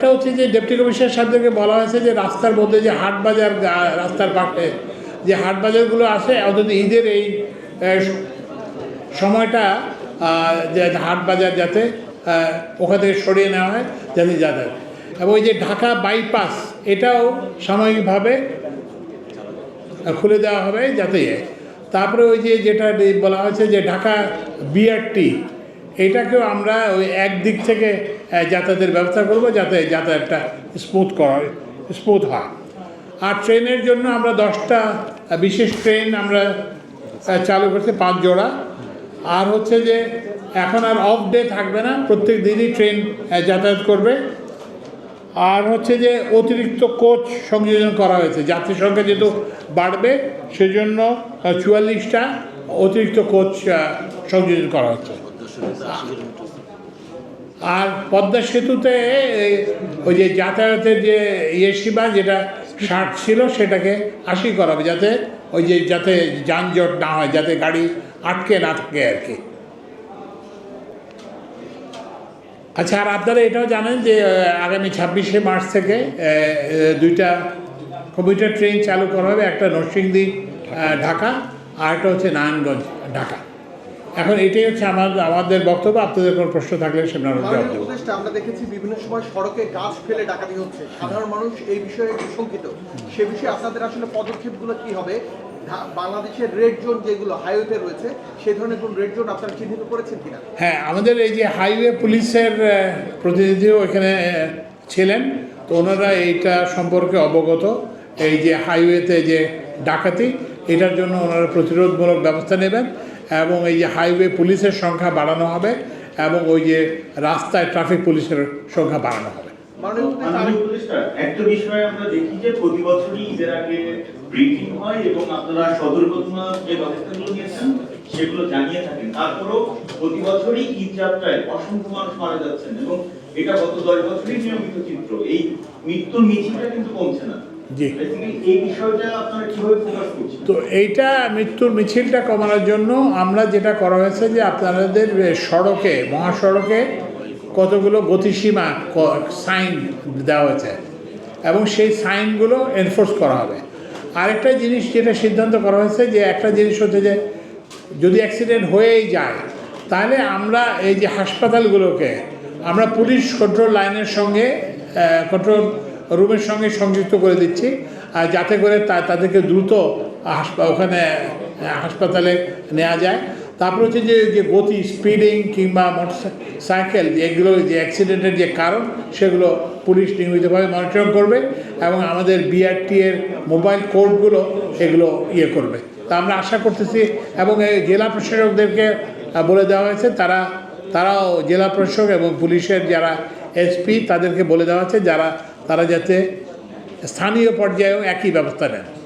এটা হচ্ছে যে ডেপুটি কমিশনার সাহেবদেরকে বলা হয়েছে যে রাস্তার মধ্যে যে হাট বাজার রাস্তার পাশে যে হাট বাজারগুলো আছে, অন্তত ঈদের এই সময়টা হাট বাজার যাতে ওখান থেকে সরিয়ে নেওয়া হয়, যাতে যাতায়াত। এবং ওই যে ঢাকা বাইপাস, এটাও সাময়িকভাবে খুলে দেওয়া হবে যাতে, তারপরে ওই যে যেটা বলা হয়েছে যে ঢাকা বিআরটি এটাকেও আমরা ওই একদিক থেকে যাতায়াতের ব্যবস্থা করব যাতে যাতায়াতটা স্মুথ করা স্মুথ হয়। আর ট্রেনের জন্য আমরা দশটা বিশেষ ট্রেন আমরা চালু করছি পাঁচ জোড়া। আর হচ্ছে যে, এখন আর অফ ডে থাকবে না, প্রত্যেক দিনই ট্রেন যাতায়াত করবে। আর হচ্ছে যে, অতিরিক্ত কোচ সংযোজন করা হয়েছে। যাত্রী সংখ্যা যেহেতু বাড়বে, সেজন্য চুয়াল্লিশটা অতিরিক্ত কোচ সংযোজন করা হচ্ছে। আর পদ্মা সেতুতে ওই যে যাতায়াতের যে ইয়ে সীমা, যেটা ষাট ছিল, সেটাকে আশি করা হবে, যাতে ওই যে, যাতে যানজট না হয়, যাতে গাড়ি আটকে না থাকে আর কি। আচ্ছা আর আপনারা এটাও জানেন যে আগামী ছাব্বিশে মার্চ থেকে দুইটা কমিউটার ট্রেন চালু করা হবে, একটা নরসিংদী ঢাকা, আর একটা হচ্ছে নারায়ণগঞ্জ, ঢাকা। এখন এটাই হচ্ছে আমার আমাদের বক্তব্য। আপনাদের কোনো প্রশ্ন থাকলে উপদেষ্টা আমরা দেখেছি বিভিন্ন সময় সড়কে গাছ ফেলে ডাকাতি হচ্ছে। সাধারণ মানুষ এই বিষয়ে শঙ্কিত সে বিষয়ে আপনাদের আসলে পদক্ষেপগুলো কি হবে? বাংলাদেশের রেড জোন যেগুলো হাইওয়েতে রয়েছে সেই ধরনের কোন রেড জোন আপনারা চিহ্নিত করেছেন কিনা? হ্যাঁ আমাদের এই যে হাইওয়ে পুলিশের প্রতিনিধিও এখানে ছিলেন। তো ওনারা এইটা সম্পর্কে অবগত। এই যে হাইওয়েতে যে ডাকাতি এটার জন্য ওনারা প্রতিরোধমূলক ব্যবস্থা নেবেন। এবং এই যে হাইওয়ে পুলিশের সংখ্যা বাড়ানো হবে এবং ওই যে রাস্তায় ট্রাফিক পুলিশের সংখ্যা বাড়ানো হবে। যে সেগুলো জানিয়ে থাকেন। তারপরেও যাত্রায় যাচ্ছেন এবং এটা গত দশ বছরই নিয়মিত চিত্র। এই মৃত্যুর মিছিলটা কিন্তু কমছে না। জি। তো এইটা মৃত্যুর মিছিলটা কমানোর জন্য আমরা যেটা করা হয়েছে যে আপনাদের সড়কে, মহাসড়কে কতগুলো গতিসীমা সাইন দেওয়া হয়েছে এবং সেই সাইনগুলো এনফোর্স করা হবে আরেকটা জিনিস যেটা সিদ্ধান্ত করা হয়েছে যে একটা জিনিস হচ্ছে যে যদি অ্যাক্সিডেন্ট হয়েই যায়, তাহলে আমরা এই যে হাসপাতালগুলোকে, আমরা পুলিশ কন্ট্রোল লাইনের সঙ্গে কন্ট্রোল রুমের সঙ্গে সংযুক্ত করে দিচ্ছি, আর যাতে করে তাদেরকে দ্রুত হাসপা, ওখানে হাসপাতালে নেওয়া যায়। তারপর হচ্ছে যে যে গতি স্পিডিং কিংবা মোটর সাইকেল এগুলো, যে অ্যাক্সিডেন্টের যে কারণ, সেগুলো পুলিশ নিয়মিতভাবে মনিটরিং করবে এবং আমাদের বিআরটি এর মোবাইল কোডগুলো এগুলো ইয়ে করবে। তা আমরা আশা করতেছি এবং এই জেলা প্রশাসকদেরকে বলে দেওয়া হয়েছে, তারা তারাও জেলা প্রশাসক এবং পুলিশের যারা এসপি তাদেরকে বলে দেওয়া আছে যারা, তারা যাতে স্থানীয় পর্যায়েও একই ব্যবস্থা নেন।